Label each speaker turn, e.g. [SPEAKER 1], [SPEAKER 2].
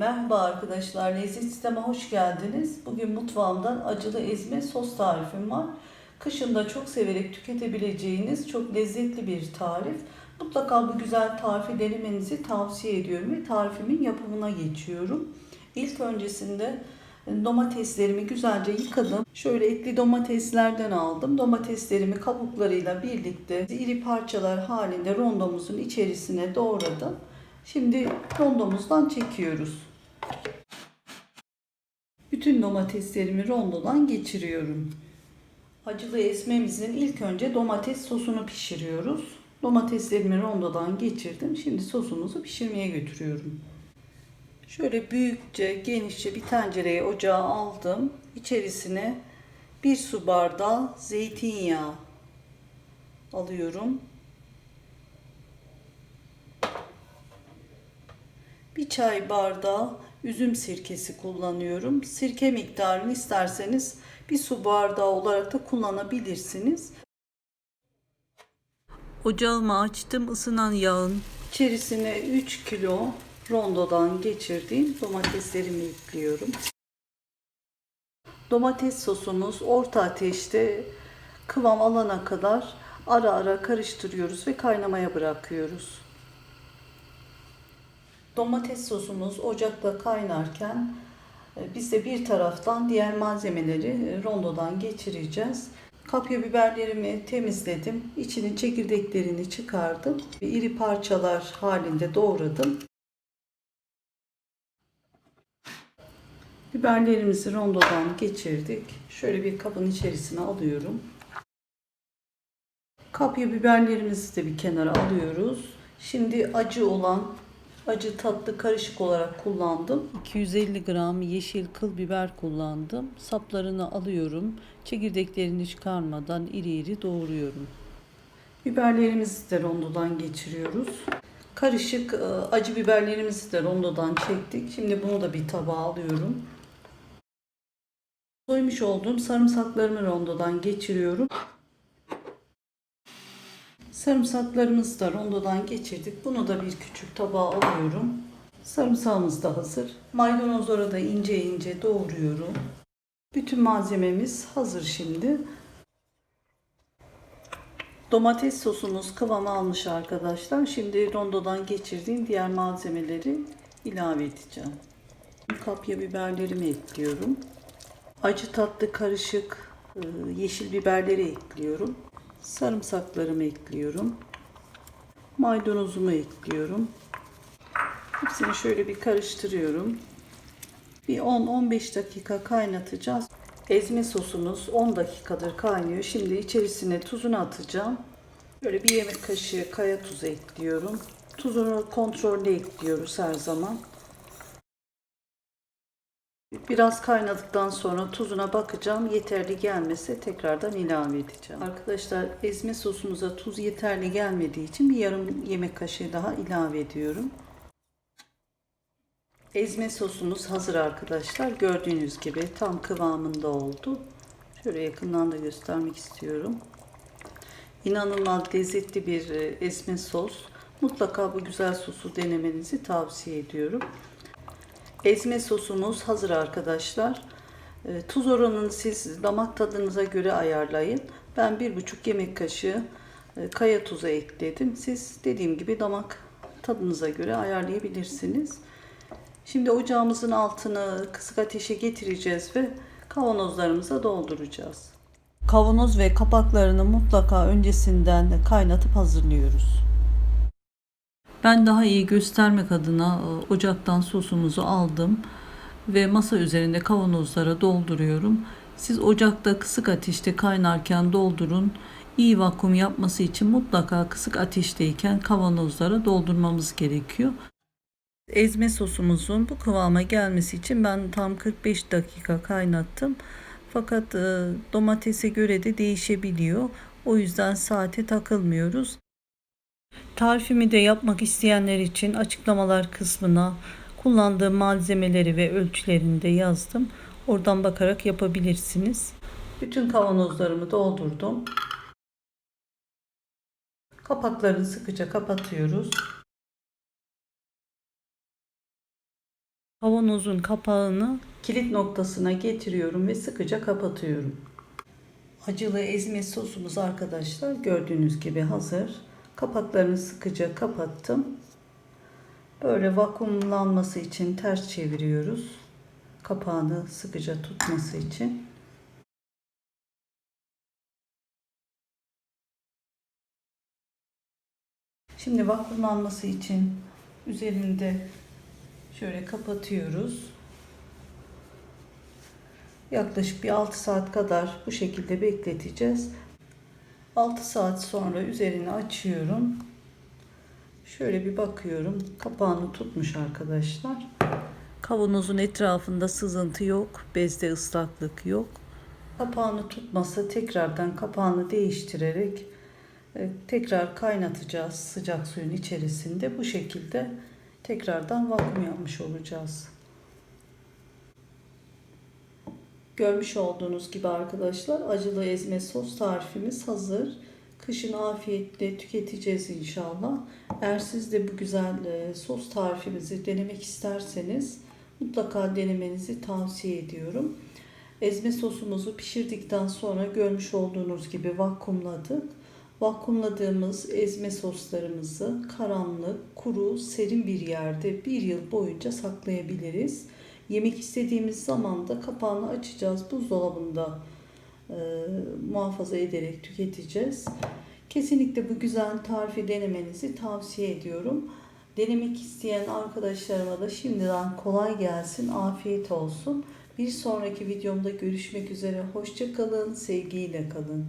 [SPEAKER 1] Merhaba arkadaşlar, Lezzet Sistem'e hoş geldiniz. Bugün mutfağımdan acılı ezme sos tarifim var. Kışında çok severek tüketebileceğiniz çok lezzetli bir tarif. Mutlaka bu güzel tarifi denemenizi tavsiye ediyorum ve tarifimin yapımına geçiyorum. İlk öncesinde domateslerimi güzelce yıkadım. Şöyle etli domateslerden aldım. Domateslerimi kabuklarıyla birlikte iri parçalar halinde rondomuzun içerisine doğradım. Şimdi rondomuzdan çekiyoruz. Bütün domateslerimi rondodan geçiriyorum. Acılı esmemizin ilk önce domates sosunu pişiriyoruz. Domateslerimi rondodan geçirdim. Şimdi sosumuzu pişirmeye götürüyorum. Şöyle büyükçe, genişçe bir tencereye ocağa aldım. İçerisine bir su bardağı zeytinyağı alıyorum. Bir çay bardağı üzüm sirkesi kullanıyorum. Sirke miktarını isterseniz bir su bardağı olarak da kullanabilirsiniz. Ocağımı açtım. ısınan yağın içerisine 3 kilo rondodan geçirdiğim domateslerimi ekliyorum. Domates sosumuz orta ateşte kıvam alana kadar ara ara karıştırıyoruz ve kaynamaya bırakıyoruz. Domates sosumuz ocakta kaynarken e, biz de bir taraftan diğer malzemeleri e, rondodan geçireceğiz. Kapya biberlerimi temizledim. İçinin çekirdeklerini çıkardım. İri parçalar halinde doğradım. Biberlerimizi rondodan geçirdik. Şöyle bir kabın içerisine alıyorum. Kapya biberlerimizi de bir kenara alıyoruz. Şimdi acı olan acı tatlı karışık olarak kullandım. 250 gram yeşil kıl biber kullandım. Saplarını alıyorum. Çekirdeklerini çıkarmadan iri iri doğruyorum. Biberlerimizi de rondodan geçiriyoruz. Karışık e, acı biberlerimizi de rondodan çektik. Şimdi bunu da bir tabağa alıyorum. Soymuş olduğum sarımsaklarımı rondodan geçiriyorum. Sarımsaklarımızı da rondodan geçirdik. Bunu da bir küçük tabağa alıyorum. Sarımsağımız da hazır. Maydanozları da ince ince doğruyorum. Bütün malzememiz hazır şimdi. Domates sosumuz kıvam almış arkadaşlar. Şimdi rondodan geçirdiğim diğer malzemeleri ilave edeceğim. Kapya biberlerimi ekliyorum. Acı tatlı karışık e, yeşil biberleri ekliyorum. Sarımsaklarımı ekliyorum. Maydanozumu ekliyorum. Hepsini şöyle bir karıştırıyorum. Bir 10-15 dakika kaynatacağız. Ezme sosumuz 10 dakikadır kaynıyor. Şimdi içerisine tuzunu atacağım. Böyle bir yemek kaşığı kaya tuzu ekliyorum. Tuzunu kontrollü ekliyoruz her zaman. Biraz kaynadıktan sonra tuzuna bakacağım. Yeterli gelmese tekrardan ilave edeceğim. Arkadaşlar ezme sosumuza tuz yeterli gelmediği için bir yarım yemek kaşığı daha ilave ediyorum. Ezme sosumuz hazır arkadaşlar. Gördüğünüz gibi tam kıvamında oldu. Şöyle yakından da göstermek istiyorum. İnanılmaz lezzetli bir e, ezme sos. Mutlaka bu güzel sosu denemenizi tavsiye ediyorum. Ezme sosumuz hazır arkadaşlar. E, tuz oranını siz damak tadınıza göre ayarlayın. Ben bir buçuk yemek kaşığı e, kaya tuzu ekledim. Siz dediğim gibi damak tadınıza göre ayarlayabilirsiniz. Şimdi ocağımızın altını kısık ateşe getireceğiz ve kavanozlarımıza dolduracağız. Kavanoz ve kapaklarını mutlaka öncesinden kaynatıp hazırlıyoruz. Ben daha iyi göstermek adına e, ocaktan sosumuzu aldım ve masa üzerinde kavanozlara dolduruyorum. Siz ocakta kısık ateşte kaynarken doldurun. İyi vakum yapması için mutlaka kısık ateşteyken kavanozlara doldurmamız gerekiyor. Ezme sosumuzun bu kıvama gelmesi için ben tam 45 dakika kaynattım. Fakat e, domatese göre de değişebiliyor. O yüzden saate takılmıyoruz. Tarifimi de yapmak isteyenler için açıklamalar kısmına kullandığım malzemeleri ve ölçülerini de yazdım. Oradan bakarak yapabilirsiniz. Bütün kavanozlarımı doldurdum. Kapaklarını sıkıca kapatıyoruz. Kavanozun kapağını kilit noktasına getiriyorum ve sıkıca kapatıyorum. Acılı ezme sosumuz arkadaşlar gördüğünüz gibi hazır. Kapaklarını sıkıca kapattım. Böyle vakumlanması için ters çeviriyoruz. Kapağını sıkıca tutması için. Şimdi vakumlanması için üzerinde şöyle kapatıyoruz. Yaklaşık bir 6 saat kadar bu şekilde bekleteceğiz. 6 saat sonra üzerini açıyorum. Şöyle bir bakıyorum. Kapağını tutmuş arkadaşlar. Kavanozun etrafında sızıntı yok. Bezde ıslaklık yok. Kapağını tutmasa tekrardan kapağını değiştirerek e, tekrar kaynatacağız sıcak suyun içerisinde. Bu şekilde tekrardan vakum yapmış olacağız. Görmüş olduğunuz gibi arkadaşlar acılı ezme sos tarifimiz hazır. Kışın afiyetle tüketeceğiz inşallah. Eğer siz de bu güzel e, sos tarifimizi denemek isterseniz mutlaka denemenizi tavsiye ediyorum. Ezme sosumuzu pişirdikten sonra görmüş olduğunuz gibi vakumladık. Vakumladığımız ezme soslarımızı karanlık, kuru, serin bir yerde bir yıl boyunca saklayabiliriz. Yemek istediğimiz zaman da kapağını açacağız. Buzdolabında e, muhafaza ederek tüketeceğiz. Kesinlikle bu güzel tarifi denemenizi tavsiye ediyorum. Denemek isteyen arkadaşlarıma da şimdiden kolay gelsin, afiyet olsun. Bir sonraki videomda görüşmek üzere. Hoşça kalın, sevgiyle kalın.